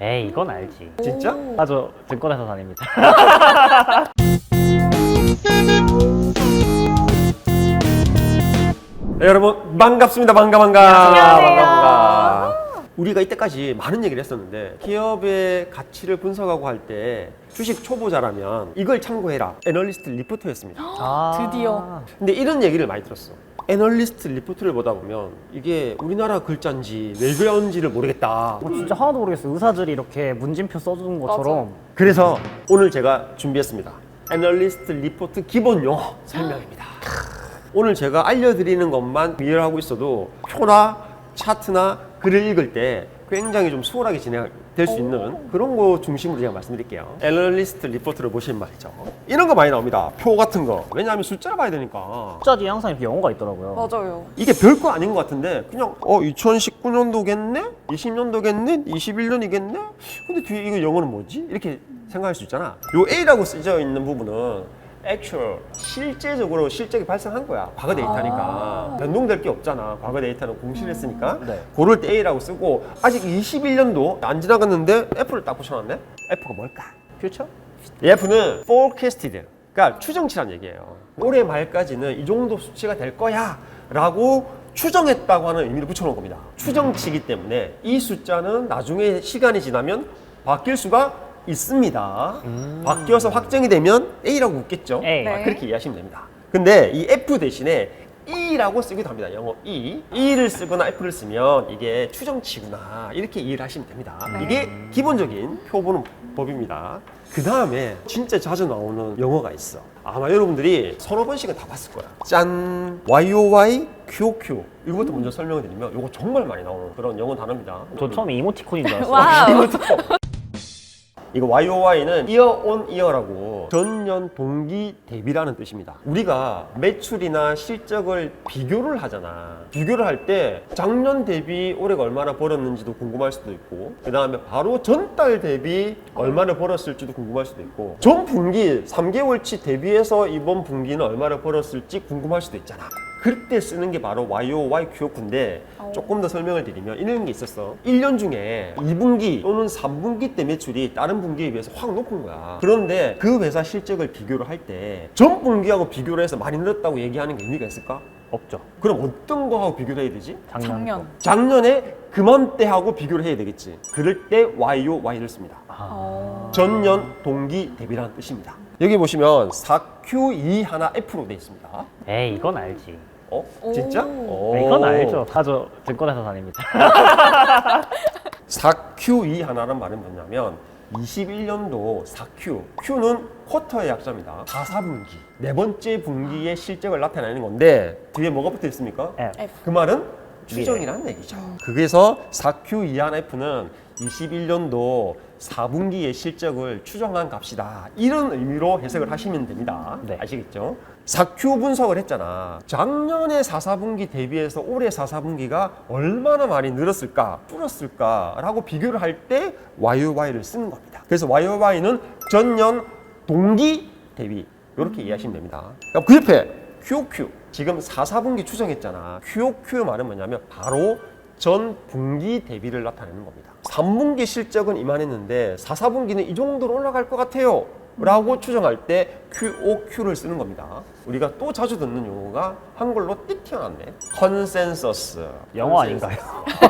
에이 이건 알지 진짜? 아저 증권회사 다닙니다 네, 여러분 반갑습니다. 반가 반가 안녕하세요. 반가 반가. 우리가 이때까지 많은 얘기를 했었는데 기업의 가치를 분석하고 할 때 주식 초보자라면 이걸 참고해라. 애널리스트 리포트였습니다. 아 드디어. 근데 이런 얘기를 많이 들었어. 애널리스트 리포트를 보다 보면 이게 우리나라 글자인지 외교인지를 모르겠다. 어, 진짜 하나도 모르겠어 의사들이 이렇게 문진표 써주는 것처럼 그래서 오늘 제가 준비했습니다. 애널리스트 리포트 기본 용어 설명입니다. 오늘 제가 알려드리는 것만 이해하고 있어도 표나 차트나 글을 읽을 때 굉장히 좀 수월하게 진행될 수 있는 그런 거 중심으로 제가 말씀드릴게요. 애널리스트 리포트를 보시면 말이죠. 이런 거 많이 나옵니다. 표 같은 거. 왜냐하면 숫자를 봐야 되니까. 숫자 뒤에 항상 이렇게 영어가 있더라고요 맞아요. 이게 별거 아닌 것 같은데 그냥 어 2019년도겠네? 20년도겠네? 21년이겠네? 근데 뒤에 이거 영어는 뭐지? 이렇게 생각할 수 있잖아. 요 A라고 쓰여 있는 부분은 actual 실제적으로 실적이 발생한 거야. 과거 데이터니까 아. 변동될 게 없잖아. 과거 데이터는 공실했으니까. 네. 그럴 때 A라고 쓰고 아직 21년도 안 지나갔는데 F를 딱 붙여놨네. F가 뭘까? 퓨처? F는 forecasted. 그러니까 추정치란 얘기예요. 올해 말까지는 이 정도 수치가 될 거야. 라고 추정했다고 하는 의미를 붙여놓은 겁니다. 추정치기 때문에 이 숫자는 나중에 시간이 지나면 바뀔 수가 있습니다. 바뀌어서 확정이 되면 A라고 웃겠죠? A. 아, 네. 그렇게 이해하시면 됩니다. 근데 이 F 대신에 E라고 쓰기도 합니다. 영어 E. E를 쓰거나 F를 쓰면 이게 추정치구나. 이렇게 이해를 하시면 됩니다. 네. 이게 기본적인 표 보는 법입니다. 그 다음에 진짜 자주 나오는 영어가 있어. 아마 여러분들이 서너 번씩은 다 봤을 거야. 짠! YOY, QOQ. 이것부터 먼저 설명을 드리면 이거 정말 많이 나오는 그런 영어 단어입니다. 저 처음에 이모티콘인 줄 알았어요 와우. 이 거 YOY는 year on year라고 전년 동기 대비라는 뜻입니다. 우리가 매출이나 실적을 비교를 하잖아. 비교를 할 때 작년 대비 올해가 얼마나 벌었는지도 궁금할 수도 있고 그 다음에 바로 전달 대비 얼마나 벌었을지도 궁금할 수도 있고 전 분기 3개월치 대비해서 이번 분기는 얼마나 벌었을지 궁금할 수도 있잖아. 그때 쓰는 게 바로 YOY QOQ인데 조금 더 설명을 드리면 이런 게 있었어. 1년 중에 2분기 또는 3분기 때 매출이 다른 분기에 비해서 확 높은 거야. 그런데 그 회사 실적을 비교를 할 때 전 분기하고 비교를 해서 많이 늘었다고 얘기하는 게 의미가 있을까? 없죠 그럼 어떤 거하고 비교를 해야 되지? 작년, 작년. 작년에 그맘때하고 비교를 해야 되겠지. 그럴 때 YOY를 씁니다. 아, 어. 전년 동기 대비라는 뜻입니다. 여기 보시면 4Q2 하나 F로 되어 있습니다. 에이 이건 알지 어? 오. 진짜? 네, 이건 알죠 아저 증권회사 다닙니다 4Q2 하나는 말은 뭐냐면 21년도 4Q. Q는 쿼터의 약자입니다. 4, 4분기. 네 번째 분기의 실적을 나타내는 건데 뒤에 뭐가 붙어 있습니까? F F. 그 말은 추정이라는 얘기죠. 그래서 4Q 이한 F는 21년도 4분기의 실적을 추정한 값이다. 이런 의미로 해석을 하시면 됩니다. 네. 아시겠죠? 4Q 분석을 했잖아. 작년에 4, 4분기 대비해서 올해 4, 4분기가 얼마나 많이 늘었을까, 줄었을까라고 비교를 할 때 YOY를 쓰는 겁니다. 그래서 YOY는 전년 동기 대비 이렇게 이해하시면 됩니다. 그 옆에 QOQ 지금 4, 4분기 추정했잖아. QOQ 말은 뭐냐면 바로 전 분기 대비를 나타내는 겁니다. 3분기 실적은 이만했는데 4, 4분기는 이 정도로 올라갈 것 같아요. 라고 추정할 때 QOQ를 쓰는 겁니다. 우리가 또 자주 듣는 용어가 한글로 띡 튀어났네. 컨센서스. 영어 아닌가요?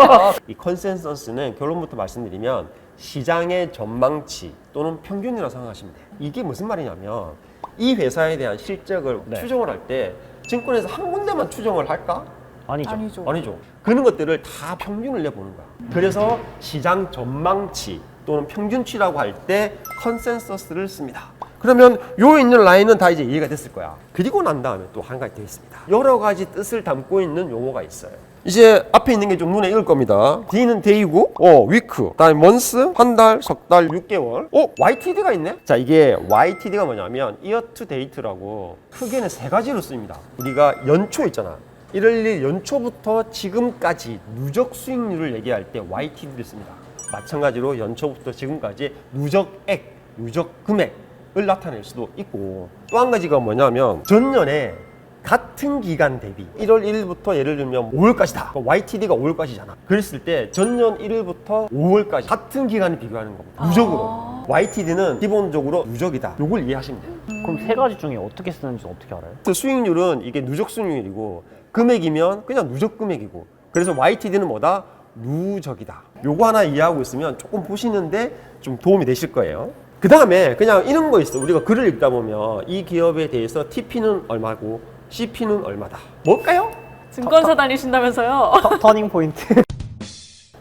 이 컨센서스는 결론부터 말씀드리면 시장의 전망치 또는 평균이라고 생각하시면 돼요. 이게 무슨 말이냐면 이 회사에 대한 실적을 네. 추정을 할 때 증권에서 한 군데만 추정을 할까? 아니죠 아니죠. 아니죠. 그런 것들을 다 평균을 내보는 거야. 그래서 시장 전망치 또는 평균치라고 할 때 컨센서스를 씁니다. 그러면 요 있는 라인은 다 이제 이해가 됐을 거야. 그리고 난 다음에 또 한 가지 더 있습니다. 여러 가지 뜻을 담고 있는 용어가 있어요. 이제 앞에 있는 게 좀 눈에 익을 겁니다. D는 데이고, 어, 위크, 그다음에 month, 한 달, 석 달, 6개월. 어, YTD가 있네? 자, 이게 YTD가 뭐냐면 year to date라고 크게는 세 가지로 쓰입니다. 우리가 연초 있잖아. 1월 1일 연초부터 지금까지 누적 수익률을 얘기할 때 YTD를 씁니다. 마찬가지로 연초부터 지금까지 누적액, 누적 금액을 나타낼 수도 있고 또 한 가지가 뭐냐면 전년에 같은 기간 대비 1월 1일부터 예를 들면 5월까지다. YTD가 5월까지잖아. 그랬을 때 전년 1일부터 5월까지 같은 기간을 비교하는 겁니다. 누적으로. YTD는 기본적으로 누적이다. 요걸 이해하시면 돼요. 그럼 세 가지 중에 어떻게 쓰는지 어떻게 알아요? 그 수익률은 이게 누적 수익률이고 금액이면 그냥 누적 금액이고 그래서 YTD는 뭐다? 누적이다. 요거 하나 이해하고 있으면 조금 보시는데 좀 도움이 되실 거예요. 그 다음에 그냥 이런 거 있어. 우리가 글을 읽다 보면 이 기업에 대해서 TP는 얼마고 CP는 얼마다. 뭘까요? 증권사 다니신다면서요? 터- 터닝 포인트.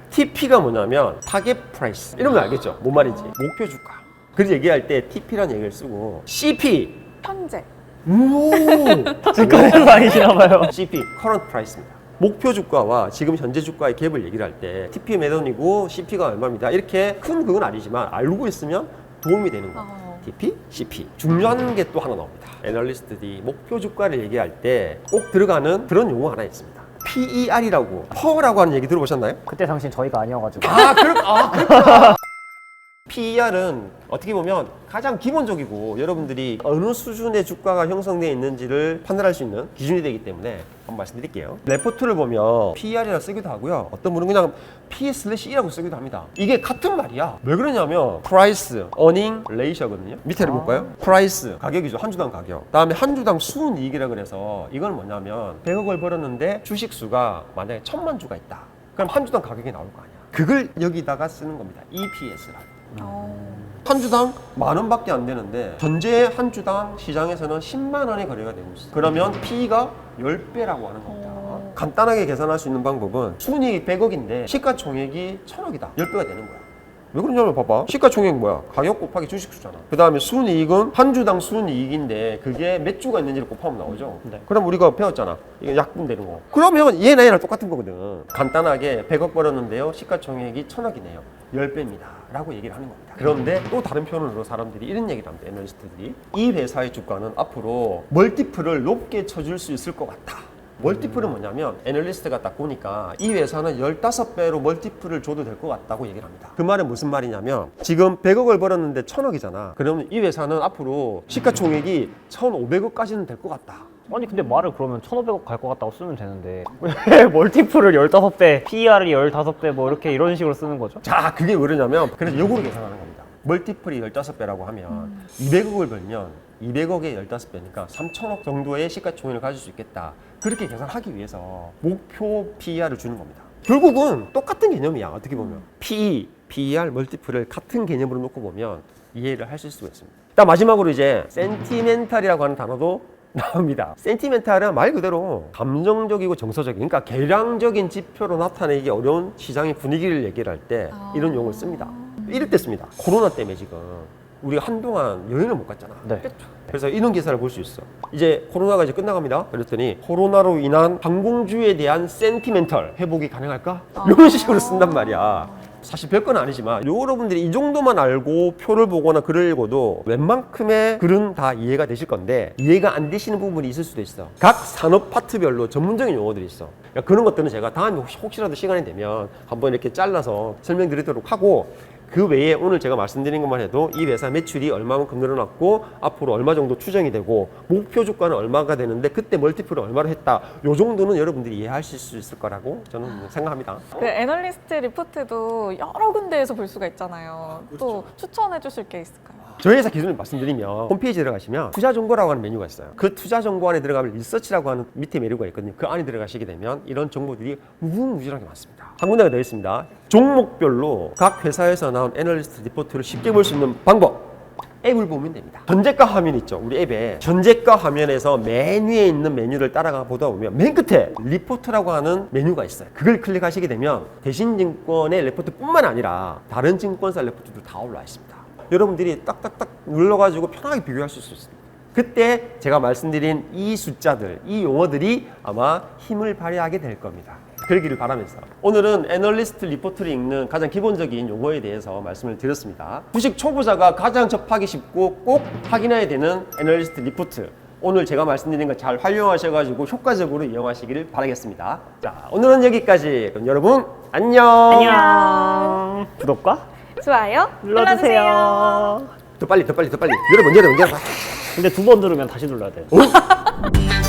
TP가 뭐냐면 타겟 프라이스. 거 알겠죠? 뭔 말인지. 목표 주가. 그래서 얘기할 때 TP라는 얘기를 쓰고 CP. 현재. 오! 증권에서 다니시나 봐요. CP, current price입니다. 목표 주가와 지금 현재 주가의 갭을 얘기를 할 때 TP 몇 원이고 CP가 얼마입니다. 이렇게 큰 그건 아니지만 알고 있으면 도움이 되는 거예요. 어. TP, CP. 중요한 게 또 하나 나옵니다. 애널리스트들이 목표 주가를 얘기할 때 꼭 들어가는 그런 용어 하나 있습니다. PER이라고, 퍼라고 하는 얘기 들어보셨나요? 그때 당신 저희가 아니어가지고. 아, 그렇, 아, 그렇구나. PER은 어떻게 보면 가장 기본적이고 여러분들이 어느 수준의 주가가 형성되어 있는지를 판단할 수 있는 기준이 되기 때문에 한번 말씀드릴게요. 레포트를 보면 PER이라 쓰기도 하고요. 어떤 분은 그냥 P 슬래시 E라고 쓰기도 합니다. 이게 같은 말이야. 왜 그러냐면 price, earning ratio거든요. 밑에를 볼까요? price, 가격이죠. 한 주당 가격. 다음에 한 주당 순이익이라 그래서 이건 뭐냐면 100억을 벌었는데 주식 수가 만약에 천만 주가 있다. 그럼 한 주당 가격이 나올 거 아니야. 그걸 여기다가 쓰는 겁니다. EPS라고. 어. 한 주당 만 원밖에 안 되는데 현재 한 주당 시장에서는 10만 원의 거래가 되고 있어요. 그러면 P가 10배라고 하는 겁니다. 어. 간단하게 계산할 수 있는 방법은 순이익 100억인데 시가총액이 1000억이다. 10배가 되는 거야. 왜 그러냐면 봐봐. 시가총액 뭐야? 가격 곱하기 주식수잖아. 그 다음에 순이익은 한 주당 순이익인데 그게 몇 주가 있는지를 곱하면 나오죠. 네. 그럼 우리가 배웠잖아. 이게 약분 되는 거. 그러면 얘나 얘랑 똑같은 거거든. 간단하게 100억 벌었는데요. 시가총액이 1000억이네요. 10배입니다. 라고 얘기를 하는 겁니다. 그런데 또 다른 표현으로 사람들이 이런 얘기를 합니다. 애널리스트들이. 이 회사의 주가는 앞으로 멀티플을 높게 쳐줄 수 있을 것 같다. 멀티플은 뭐냐면 애널리스트가 딱 보니까 이 회사는 15배로 멀티플을 줘도 될 것 같다고 얘기를 합니다. 그 말은 무슨 말이냐면 지금 100억을 벌었는데 1000억이잖아. 그러면 이 회사는 앞으로 시가총액이 1500억까지는 될 것 같다. 아니 근데 말을 그러면 1,500억 갈 것 같다고 쓰면 되는데 왜 멀티플을 15배, PER이 15배 뭐 이렇게 이런 식으로 쓰는 거죠? 자, 그게 왜 그러냐면 그래서 역으로 계산하는 겁니다. 멀티플이 15배라고 하면 200억을 벌면 200억에 15배니까 3천억 정도의 시가총액을 가질 수 있겠다. 그렇게 계산하기 위해서 목표 PER을 주는 겁니다. 결국은 똑같은 개념이야. 어떻게 보면 PE, PER, 멀티플을 같은 개념으로 놓고 보면 이해를 하실 수가 있습니다. 일단 마지막으로 이제 센티멘탈이라고 하는 단어도 나옵니다. 센티멘탈은 말 그대로 감정적이고 정서적인, 그러니까 계량적인 지표로 나타내기 어려운 시장의 분위기를 얘기를 할 때 이런 용어를 씁니다. 이럴 때 씁니다. 코로나 때문에 지금 우리가 한동안 여행을 못 갔잖아. 네. 그래서 이런 기사를 볼 수 있어. 이제 코로나가 이제 끝나갑니다. 그랬더니 코로나로 인한 항공주에 대한 센티멘털 회복이 가능할까? 이런 식으로 쓴단 말이야. 사실 별건 아니지만 여러분들이 이 정도만 알고 표를 보거나 글을 읽어도 웬만큼의 글은 다 이해가 되실 건데 이해가 안 되시는 부분이 있을 수도 있어. 각 산업 파트별로 전문적인 용어들이 있어. 그러니까 그런 것들은 제가 다음에 혹시, 혹시라도 시간이 되면 한번 이렇게 잘라서 설명드리도록 하고 그 외에 오늘 제가 말씀드린 것만 해도 이 회사 매출이 얼마만큼 늘어났고 앞으로 얼마 정도 추정이 되고 목표 주가는 얼마가 되는데 그때 멀티플을 얼마로 했다. 요 정도는 여러분들이 이해하실 수 있을 거라고 저는 생각합니다. 그 애널리스트 리포트도 여러 군데에서 볼 수가 있잖아요. 또 추천해 주실 게 있을까요? 저희 회사 기준을 말씀드리면 홈페이지 들어가시면 투자 정보라고 하는 메뉴가 있어요. 그 투자 정보 안에 들어가면 리서치라고 하는 밑에 메뉴가 있거든요. 그 안에 들어가시게 되면 이런 정보들이 무궁무진하게 많습니다. 한 군데가 되어 있습니다. 종목별로 각 회사에서 나온 애널리스트 리포트를 쉽게 볼 수 있는 방법. 앱을 보면 됩니다. 전재가 화면 있죠. 우리 앱에 전재가 화면에서 맨 위에 있는 메뉴를 따라가 보다 보면 맨 끝에 리포트라고 하는 메뉴가 있어요. 그걸 클릭하시게 되면 대신증권의 리포트뿐만 아니라 다른 증권사 리포트도 다 올라와 있습니다. 여러분들이 딱딱딱 눌러가지고 편하게 비교할 수 있습니다. 그때 제가 말씀드린 이 숫자들, 이 용어들이 아마 힘을 발휘하게 될 겁니다. 그러기를 바라면서 오늘은 애널리스트 리포트를 읽는 가장 기본적인 용어에 대해서 말씀을 드렸습니다. 주식 초보자가 가장 접하기 쉽고 꼭 확인해야 되는 애널리스트 리포트. 오늘 제가 말씀드린 거잘 활용하셔가지고 효과적으로 이용하시기를 바라겠습니다. 자, 오늘은 여기까지. 그럼 여러분 안녕. 안녕. 구독과 좋아요 눌러주세요. 더 빨리, 더 빨리, 더 빨리. 여러분, 여러분, 여러분. 근데 두번 들으면 다시 눌러야 돼요. 어?